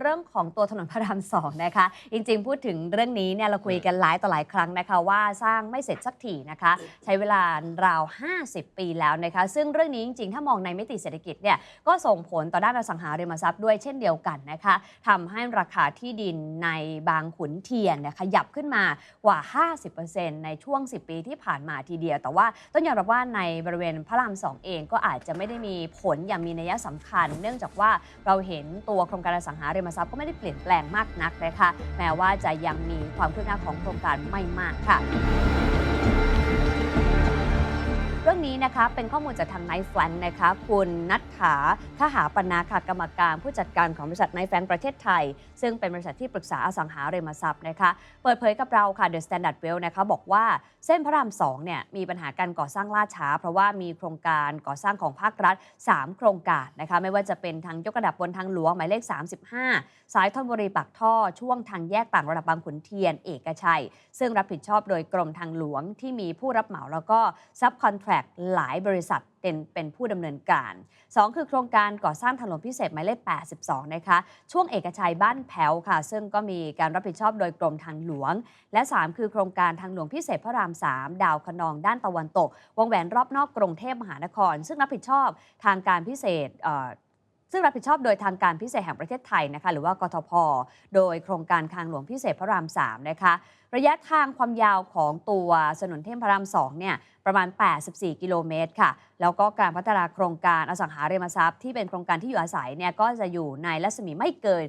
เรื่องของตัวถนนพระรามสองนะคะ จริงๆ พูดถึงเรื่องนี้เนี่ยเราคุยกันหลายต่อหลายครั้งนะคะ ว่าสร้างไม่เสร็จสักทีนะคะ ใช้เวลาราว 50 ปีแล้วนะคะ ซึ่งเรื่องนี้จริงๆ ถ้ามองในมิติเศรษฐกิจเนี่ยก็ส่งผลต่อด้านอสังหาริมทรัพย์ด้วยเช่นเดียวกันนะคะทำให้ราคาที่ดินในบางขุนเทียนเนี่ยขยับขึ้นมากว่า 50%ในช่วง 10 ปีที่ผ่านมาทีเดียว แต่ว่าต้องยอมรับว่าในบริเวณพระรามสองเองก็อาจจะไม่ได้มีผลอย่างมีนัยสำคัญ เนื่องจากว่าเราเห็นตัวโครงการอสังหาริมทรัพย์ก็ไม่ได้เปลี่ยนแปลงมากนักนะคะแม้ว่าจะยังมีความคืบหน้าของโครงการไม่มากค่ะ รื่องนี้นะคะเป็นข้อมูลจากทางไนท์แฟงนะคะคุณนัทถาทหาปนาค่ะกรรมการผู้จัดการของบริษัทไนท์แฟงประเทศไทย ซึ่งเป็นบริษัทที่ปรึกษาอสังหาริมทรัพย์นะคะเปิดเผยกับเราค่ะ The Standard Well นะคะบอกว่าเส้นพระราม2เนี่ยมีปัญหาการก่อสร้างล่าช้า เพราะว่ามีโครงการก่อสร้างของภาครัฐ 3 โครงการนะคะไม่ว่าจะเป็นทางยกระดับบนทางหลวงหมายเลข 35 สายธนบุรีปากท่อช่วงทางแยกต่างระดับบางขุนเทียนเอกชัย ซึ่งรับผิดชอบโดยกรมทางหลวงที่มีผู้รับเหมาแล้วก็ซับคอนแทรกหลายบริษัทเป็นเป็นผู้ดำเนินการ 2 คือโครงการก่อสร้างถนนพิเศษหมายเลข 82 นะคะ ช่วงเอกชัยบ้านแผวค่ะ ซึ่งก็มีการรับผิดชอบโดยกรมทางหลวง และ 3 คือโครงการทางหลวงพิเศษพระราม 3 ดาวขนองด้านตะวันตก วงแหวนรอบนอกกรุงเทพมหานคร ซึ่งรับผิดชอบทางการพิเศษ ซึ่งรับผิดชอบโดยทางการพิเศษแห่งประเทศไทยนะคะหรือว่ากทพ โดยโครงการทางหลวงพิเศษพระราม3นะคะระยะทางความยาวของตัวถนนเทพพระราม2เนี่ยประมาณ 84 กิโลเมตรค่ะ แล้วก็การพัฒนาโครงการอสังหาริมทรัพย์ที่เป็นโครงการที่อยู่อาศัยเนี่ยก็จะอยู่ในรัศมีไม่เกิน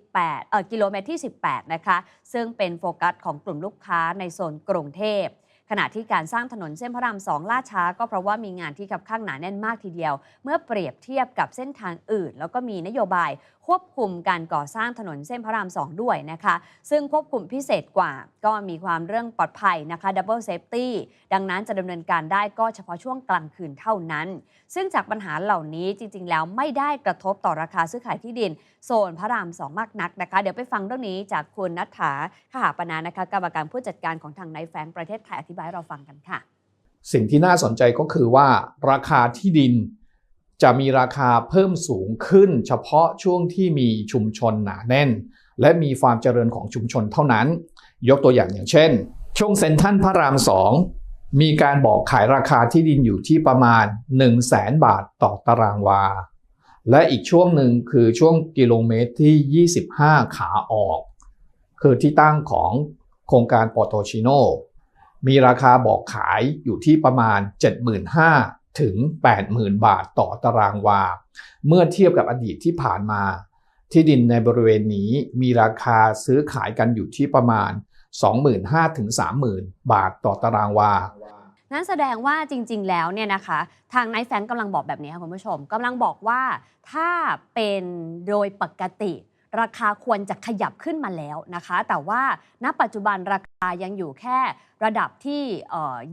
18เอ่อกิโลเมตรที่ 18 นะคะ ซึ่งเป็นโฟกัสของกลุ่มลูกค้าในโซนกรุงเทพ ขณะที่การสร้างถนนเส้นพระรามสองล่าช้า ก็เพราะว่ามีงานที่คับข้างหนาแน่นมากทีเดียว เมื่อเปรียบเทียบกับเส้นทางอื่น แล้วก็มีนโยบายควบคุมการก่อสร้างถนนเส้นพระรามสองด้วยนะคะ ซึ่งควบคุมพิเศษกว่า ก็มีความเรื่องปลอดภัยนะคะ double safety ดังนั้นจะดำเนินการได้ก็เฉพาะช่วงกลางคืนเท่านั้น ซึ่งจากปัญหาเหล่านี้จริง ๆ แล้วไม่ได้กระทบต่อราคาซื้อขายที่ดิน โซนพระรามสองมากนักนะคะ เดี๋ยวไปฟังเรื่องนี้จากคุณนัทธาขหาปนานะคะกรรมการผู้จัดการของทางไนแฟงประเทศไทยอธิบายเราฟังกันค่ะ สิ่งที่น่าสนใจก็คือว่าราคาที่ดิน จะมีราคาเพิ่มสูงขึ้น เฉพาะช่วงที่มีชุมชนหนาแน่น และมีความเจริญของชุมชนเท่านั้น ยกตัวอย่างอย่างเช่น ช่วงเซ็นทรัลพระรามสองมีการบอกขายราคาที่ดินอยู่ที่ประมาณ 1 0 0 0 0แสนบาทต่อตารางวา และอีกช่วงหนึ่งคือช่วงกิโลเมตรที่ 25 ขาออก คือที่ตั้งของโครงการปอโตชิโนมีราคาบอกขายอยู่ที่ประมาณ 75,000 ถึง 80,000 บาทต่อตารางวา เมื่อเทียบกับอดีตที่ผ่านมา ที่ดินในบริเวณนี้มีราคาซื้อขายกันอยู่ที่ประมาณ 25,000ถึง30,000 บาทต่อตารางวา นั่นแสดงว่าจริง ๆ แล้วเนี่ยนะคะ ทางนท์แฟงกำลังบอกแบบนี้ค่ะคุณผู้ชมกำลังบอกว่าถ้าเป็นโดยปกติราคาควรจะขยับขึ้นมาแล้วนะคะ แต่ว่าณปัจจุบันราคายังอยู่แค่ระดับที่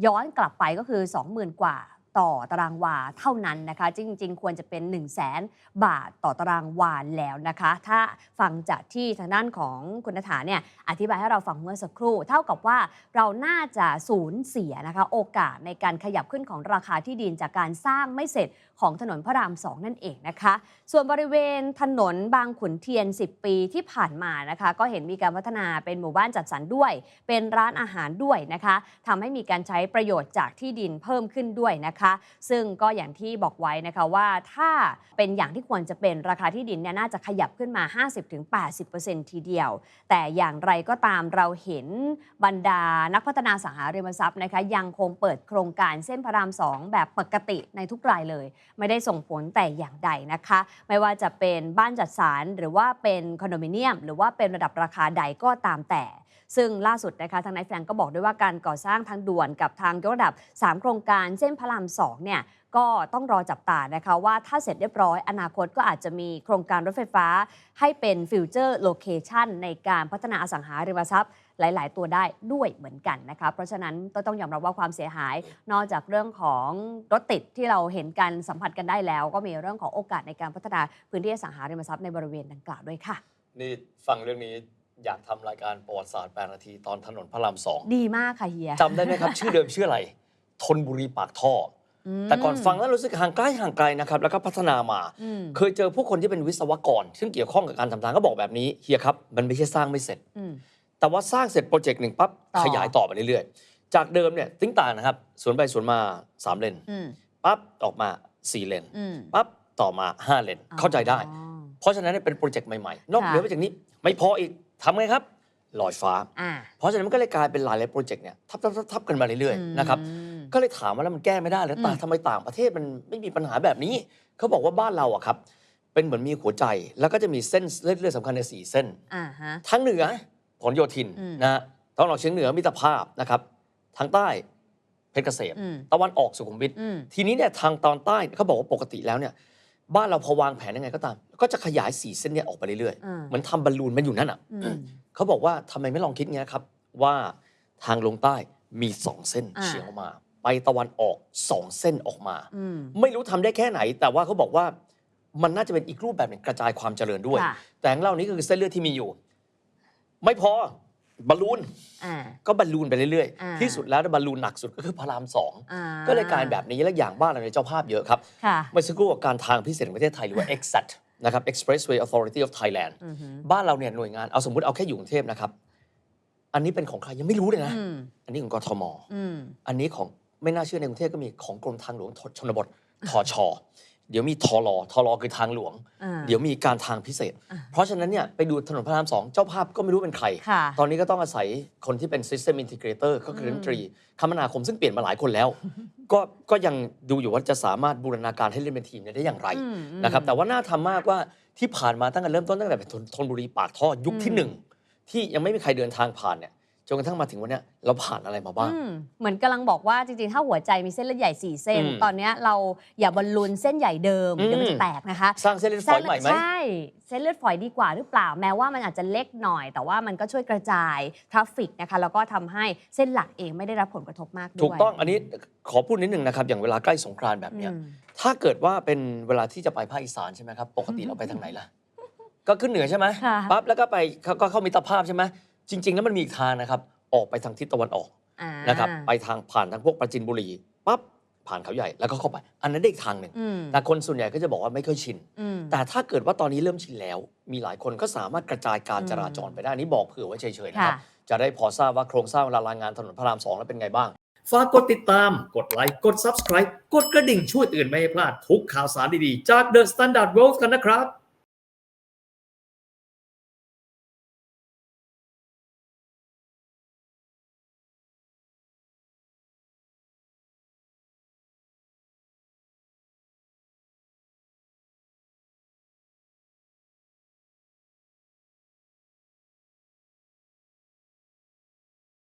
ย้อนกลับไปก็คือ 20,000 กว่า ต่อตารางวาเท่านั้นนะคะ จริง ๆ ควรจะเป็น 1 0 0 0 0แสนบาทต่อตารางวาแล้วนะคะ ถ้าฟังจากที่ทางด้านของคุณนัฐาเนี่ยอธิบายให้เราฟังเมื่อสักครู่ เท่ากับว่าเราน่าจะสูญเสียนะคะ โอกาสในการขยับขึ้นของราคาที่ดินจากการสร้างไม่เสร็จของถนนพระรามสองนั่นเองนะคะ ส่วนบริเวณถนนบางขุนเทียน 10 ปีที่ผ่านมานะคะ ก็เห็นมีการพัฒนาเป็นหมู่บ้านจัดสรรด้วย เป็นร้านอาหารด้วยนะคะทำให้มีการใช้ประโยชน์จากที่ดินเพิ่มขึ้นด้วยนะคะนะคะ ซึ่งก็อย่างที่บอกไว้นะคะว่าถ้าเป็นอย่างที่ควรจะเป็นราคาที่ดินเนี่ยน่าจะขยับขึ้นมา 50-80%ทีเดียว แต่อย่างไรก็ตามเราเห็นบรรดานักพัฒนาสังหาริมทรัพย์นะคะ ยังคงเปิดโครงการเส้นพระราม 2 แบบปกติในทุกรายเลย ไม่ได้ส่งผลแต่อย่างใดนะคะ ไม่ว่าจะเป็นบ้านจัดสรรหรือว่าเป็นคอนโดมิเนียม หรือว่าเป็นระดับราคาใดก็ตามแต่ซึ่งล่าสุดนะคะทางนายแฟรงก์ก็บอกด้วยว่าการก่อสร้างทางด่วนกับทางยกระดับ 3 โครงการเส้นพระราม2เนี่ยก็ต้องรอจับตานะคะว่าถ้าเสร็จเรียบร้อยอนาคตก็อาจจะมีโครงการรถไฟฟ้า ให้เป็นฟิวเจอร์โลเคชันในการพัฒนาอสังหาริมทรัพย์หลาย ๆ ตัวได้ด้วยเหมือนกันนะคะ เพราะฉะนั้นก็ต้องยอมรับว่าความเสียหาย นอกจากเรื่องของรถติดที่เราเห็นกันสัมผัสกันได้แล้ว ก็มีเรื่องของโอกาสในการพัฒนาพื้นที่อสังหาริมทรัพย์ในบริเวณดังกล่าวด้วยค่ะ นี่ฟังเรื่องนี้อยากทำรายการประวัติศาสตร์8นาทีตอนถนนพระรามสองดีมากค่ะเฮียจำได้ไหมครับ ชื่อเดิมชื่ออะไร ทนบุรีปากท่อม แต่ก่อนฟังแล้วรู้สึกห่างไกลห่างไกลนะครับแล้วก็พัฒนามาอืมเคยเจอผู้คนที่เป็นวิศวกร ซึ่งเกี่ยวข้องกับการทำทางก็บอกแบบนี้เฮียครับ มันไม่ใช่สร้างไม่เสร็จอืมแต่ว่าสร้างเสร็จโปรเจกต์หนึ่งปั๊บต่อขยายต่อไปเรื่อยๆ จากเดิมเนี่ยติ้งต่างนะครับสวนไปสวนมา 3 เลนอืมปั๊บออกมา 4 เลนอืมปั๊บต่อมา 5 เลนเข้าใจได้อ๋อเพราะฉะนั้นเนยเป็นโปรเจกต์ใหม่ๆ นอกค่ะเหนือไปจากนี้ไม่พออีกทำไงครับลอยฟ้าอ่าเพราะฉะนั้นมันก็เลยกลายเป็นหลายๆโปรเจกต์เนี่ยทับทับทับทับกันมาเรื่อยๆนะครับอืม ก็เลยถามว่าแล้วมันแก้ไม่ได้แล้วอืมตาทำไมต่างประเทศมันไม่มีปัญหาแบบนี้ เขาบอกว่าบ้านเราอะครับ เป็นเหมือนมีหัวใจแล้วก็จะมีเส้นเลือดเลือดสำคัญในสี่เส้นอ่าฮะทางเหนือผลโยธินอืมนะฮะตะวันออกเฉียงเหนือมิตรภาพนะครับทางใต้เพชรเกษมอืมตะวันออกสุขุมวิทอืมทีนี้เนี่ยทางตอนใต้เขาบอกว่าปกติแล้วเนี่ยบ้านเราพอวางแผนยังไงก็ตาม ก็จะขยายสี่เส้นเนี่ยออกไปเรื่อยอ่าๆเหมือนทำบอลลูนมันอยู่นั่นอะอืมเขาบอกว่าทำไมไม่ลองคิดเงี้ยครับ ว่าทางลงใต้มีสองเส้นอ่าเฉียงออกมา ไปตะวันออกสองเส้นออกมาอืมไม่รู้ทำได้แค่ไหน แต่ว่าเขาบอกว่ามันน่าจะเป็นอีกรูปแบบหนึ่งกระจายความเจริญด้วยค่ะแต่ของเรานี้ก็คือเส้นเลือดที่มีอยู่ ไม่พอบอลลูนอ่าก็บอลลูนไปเรื่อยอ่าๆที่สุดแล้วบอลลูนหนักสุดก็คือพระรามสองอ่าก็เลยกลายแบบนี้และอย่างบ้านเราในยเจ้าภาพเยอะครับค่ะเมื่อสักครู่กับการทางพิเศษแห่งประเทศไทยหรือว่า EXAT นะครับ Expressway Authority of Thailand อือหือบ้านเราเนี่ยหน่วยงานเอาสมมติเอาแค่อยู่กรุงเทพนะครับ อันนี้เป็นของใครยังไม่รู้เลยนะอืมอันนี้ของกทมอืมอันนี้ของ ไม่น่าเชื่อในกรุงเทพก็มีของกรมทางหลวงชนบททชเดี๋ยวมีทรทรคือทางหลวงอ่าเดี๋ยวมีการทางพิเศษอ่าเพราะฉะนั้นเนี่ยไปดูถนนพระรามสองเจ้าภาพก็ไม่รู้เป็นใครค่ะตอนนี้ก็ต้องอาศัยคนที่เป็น System Integrator ก็คืออืมรัฐมนตรีคมนาคมซึ่งเปลี่ยนมาหลายคนแล้ว ก็ก็ยังดูอยู่ว่าจะสามารถบูรณาการให้เล่นเป็นทีมเนี่ยได้อย่างไรอืมอืมนะครับแต่ว่าน่าทำมากว่าที่ผ่านมาตั้งแต่เริ่มต้นตั้งแต่ธนธนบุรีปากท่อยุคที่อืมหนึ่งที่ยังไม่มีใครเดินทางผ่านเนี่ย จนกระทั่งมาถึงวันเนี้ยเราผ่านอะไรมาบ้าง อืมเหมือนกำลังบอกว่าจริงๆ ถ้าหัวใจมีเส้นเลือดใหญ่4เส้น อืมตอนเนี้ยเราอย่าบอลลูนเส้นใหญ่เดิมอืม เดี๋ยวมันจะแตกนะคะสร้างเส้นเลือดฝอยใหม่ไหม ใช่เส้นเลือดฝอยดีกว่าหรือเปล่าแม้ว่ามันอาจจะเล็กหน่อย แต่ว่ามันก็ช่วยกระจายทราฟฟิกนะคะแล้วก็ทำให้เส้นหลักเองไม่ได้รับผลกระทบมากด้วยถูกต้องอันนี้ขอพูดนิดนึงนะครับ อย่างเวลาใกล้สงกรานต์แบบเนี้ยอืม ถ้าเกิดว่าเป็นเวลาที่จะไปภาคอีสานใช่ไหมครับ ปกติเราไปทางไหนล่ะ ก็ขึ้นเหนือใช่ไหมค่ะ ปั๊บแล้วก็ไปเขาก็เข้ามิตรภาพใช่ไหม จริง ๆ แล้วมันมีอีกทางนะครับ ออกไปทางทิศตะวันออกอ่านะครับ ไปทางผ่านทางพวกปราจินบุรีปั๊บผ่านเขาใหญ่แล้วก็เข้าไป อันนั้นได้อีกทางหนึ่งอืมแต่คนส่วนใหญ่ก็จะบอกว่าไม่ค่อยชิน อืม แต่ถ้าเกิดว่าตอนนี้เริ่มชินแล้ว มีหลายคนก็สามารถกระจายการจราจรไปได้อันนี้บอกเผื่อไว้เฉยๆนะครับ ค่ะ จะได้พอทราบว่าโครงสร้างเวลารายงานถนนพระรามสองแล้วเป็นไงบ้าง ฝากกดติดตาม กดไลค์ กด Subscribe กดกระดิ่งช่วยเตือนไม่ให้พลาดทุกข่าวสารดีๆ จาก The Standard World กันนะครับ